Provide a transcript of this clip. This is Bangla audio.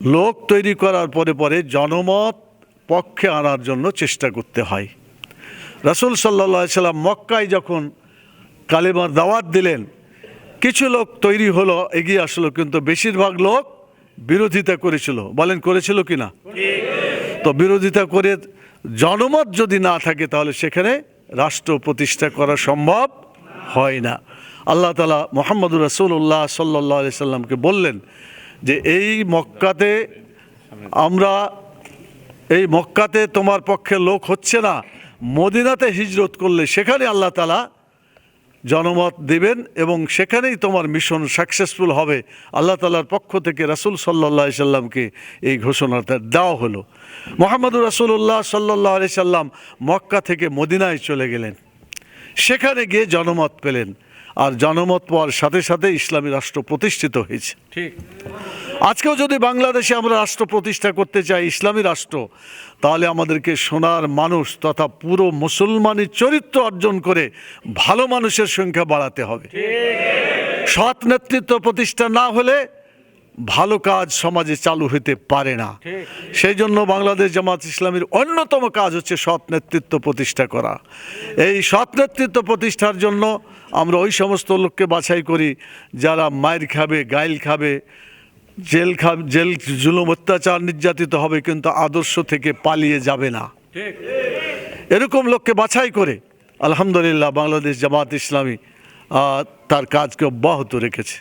লোক তৈরি করার পরে পরে জনমত পক্ষে আনার জন্য চেষ্টা করতে হয়। রাসুল সাল্লা সাল্লাম মক্কায় যখন কালেমার দাওয়াত দিলেন, কিছু লোক তৈরি হলো, এগিয়ে আসলো, কিন্তু বেশিরভাগ লোক বিরোধিতা করেছিল। বলেন, করেছিল কি না তো বিরোধিতা করে জনমত যদি না থাকে, তাহলে সেখানে রাষ্ট্র প্রতিষ্ঠা করা সম্ভব হয় না। আল্লাহ তালা মোহাম্মদুর রসুল্লাহ সাল্লাহ আলি সাল্লামকে বললেন যে এই মক্কাতে আমরা, এই মক্কাতে তোমার পক্ষে লোক হচ্ছে না। মদিনাতে হিজরত করলে সেখানে আল্লাহ তালা জনমত দেবেন এবং সেখানেই তোমার মিশন সাকসেসফুল হবে। আল্লাহ তালার পক্ষ থেকে রাসুল সাল্লাহ সাল্লামকে এই ঘোষণাটা দেওয়া হলো। মোহাম্মদুর রাসুল্লাহ সাল্লাহ আলি সাল্লাম মক্কা থেকে মদিনায় চলে গেলেন। সেখানে গিয়ে জনমত পেলেন। আর জনমত পাওয়ার সাথে সাথে ইসলামী রাষ্ট্র প্রতিষ্ঠিত হয়েছে। ঠিক। আজকেও যদি বাংলাদেশে আমরা রাষ্ট্র প্রতিষ্ঠা করতে চাই ইসলামী রাষ্ট্র তাহলে আমাদেরকে সোনার মানুষ তথা পুরো মুসলমানি চরিত্র অর্জন করে ভালো মানুষের সংখ্যা বাড়াতে হবে। সৎ নেতৃত্ব প্রতিষ্ঠা না হলে ভালো কাজ সমাজে চালু হতে পারে না। সেই জন্য বাংলাদেশ জামাত ইসলামের অন্যতম কাজ হচ্ছে সৎ নেতৃত্ব প্রতিষ্ঠা করা। এই সৎ নেতৃত্ব প্রতিষ্ঠার জন্য আমরা ওই সমস্ত লোককে বাছাই করি যারা মায়ের খাবে গাইল খাবে জেল খাবে জেল জুলুম অত্যাচার নির্যাতিত হবে কিন্তু আদর্শ থেকে পালিয়ে যাবে না। এরকম লোককে বাছাই করে আলহামদুলিল্লাহ বাংলাদেশ জামাত ইসলামী তার কাজকে অব্যাহত রেখেছে।